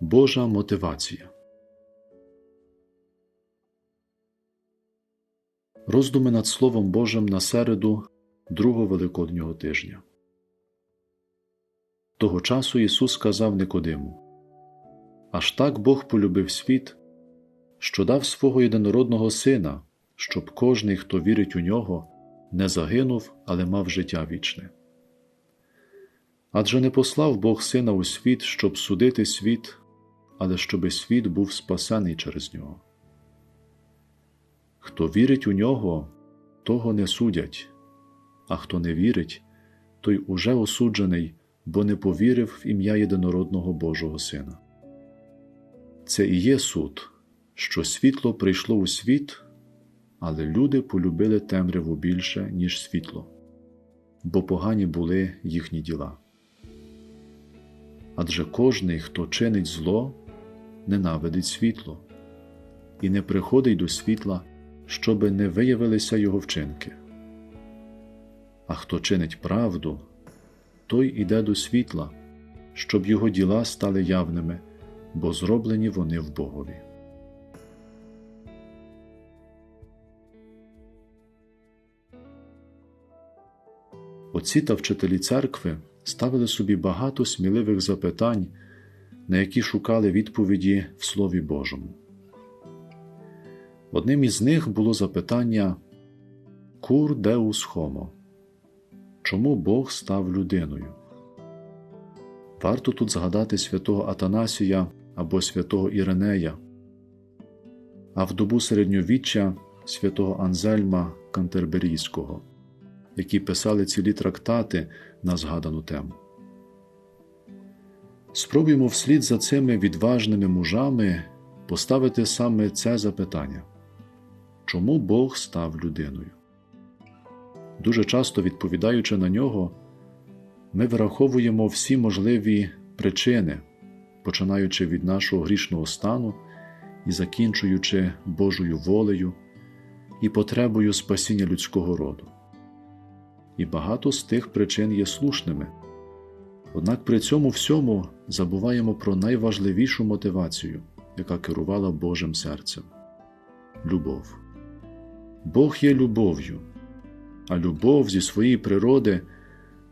Божа мотивація. Роздуми над Словом Божим на середу другого Великоднього тижня. Того часу Ісус сказав Никодиму Аж так Бог полюбив світ, що дав свого єдинородного Сина, щоб кожний, хто вірить у нього, не загинув, але мав життя вічне. Адже не послав Бог Сина у світ, щоб судити світ, але щоби світ був спасений через нього. Хто вірить у нього, того не судять, а хто не вірить, той уже осуджений, бо не повірив в ім'я єдинородного Божого Сина. Це і є суд, що світло прийшло у світ, але люди полюбили темряву більше, ніж світло, бо погані були їхні діла. Адже кожний, хто чинить зло, ненавидить світло і не приходить до світла, щоби не виявилися його вчинки. А хто чинить правду, той іде до світла, щоб його діла стали явними, бо зроблені вони в Богові. Отці та вчителі церкви ставили собі багато сміливих запитань, на які шукали відповіді в Слові Божому. Одним із них було запитання Кур деус хомо? Чому Бог став людиною? Варто тут згадати святого Атанасія або святого Іринея, а в добу середньовіччя святого Анзельма Кантерберійського, які писали цілі трактати на згадану тему. Спробуємо вслід за цими відважними мужами поставити саме це запитання чому Бог став людиною? Дуже часто відповідаючи на нього, ми враховуємо всі можливі причини, починаючи від нашого грішного стану і закінчуючи Божою волею і потребою спасіння людського роду. І багато з тих причин є слушними. Однак при цьому всьому забуваємо про найважливішу мотивацію, яка керувала Божим серцем любов. Бог є любов'ю, а любов зі своєї природи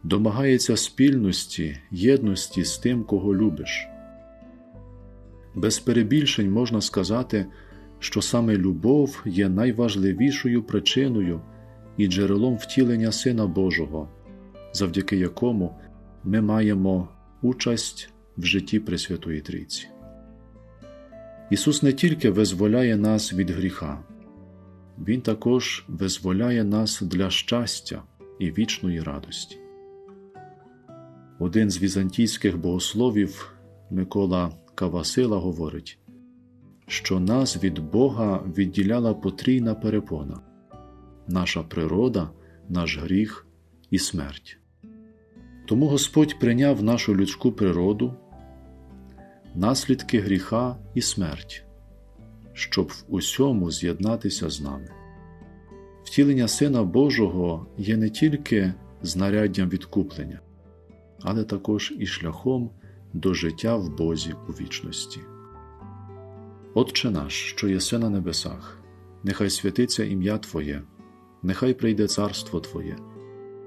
домагається спільності, єдності з тим, кого любиш. Без перебільшень можна сказати, що саме любов є найважливішою причиною і джерелом втілення Сина Божого, завдяки якому ми маємо участь в житті Пресвятої Трійці. Ісус не тільки визволяє нас від гріха, Він також визволяє нас для щастя і вічної радості. Один з візантійських богословів Микола Кавасила говорить, що нас від Бога відділяла потрійна перепона, наша природа, наш гріх і смерть. Тому Господь прийняв нашу людську природу, наслідки гріха і смерть, щоб в усьому з'єднатися з нами. Втілення Сина Божого є не тільки знаряддям відкуплення, але також і шляхом до життя в Бозі у вічності. Отче наш, що єси на небесах, нехай святиться ім'я Твоє, нехай прийде царство Твоє.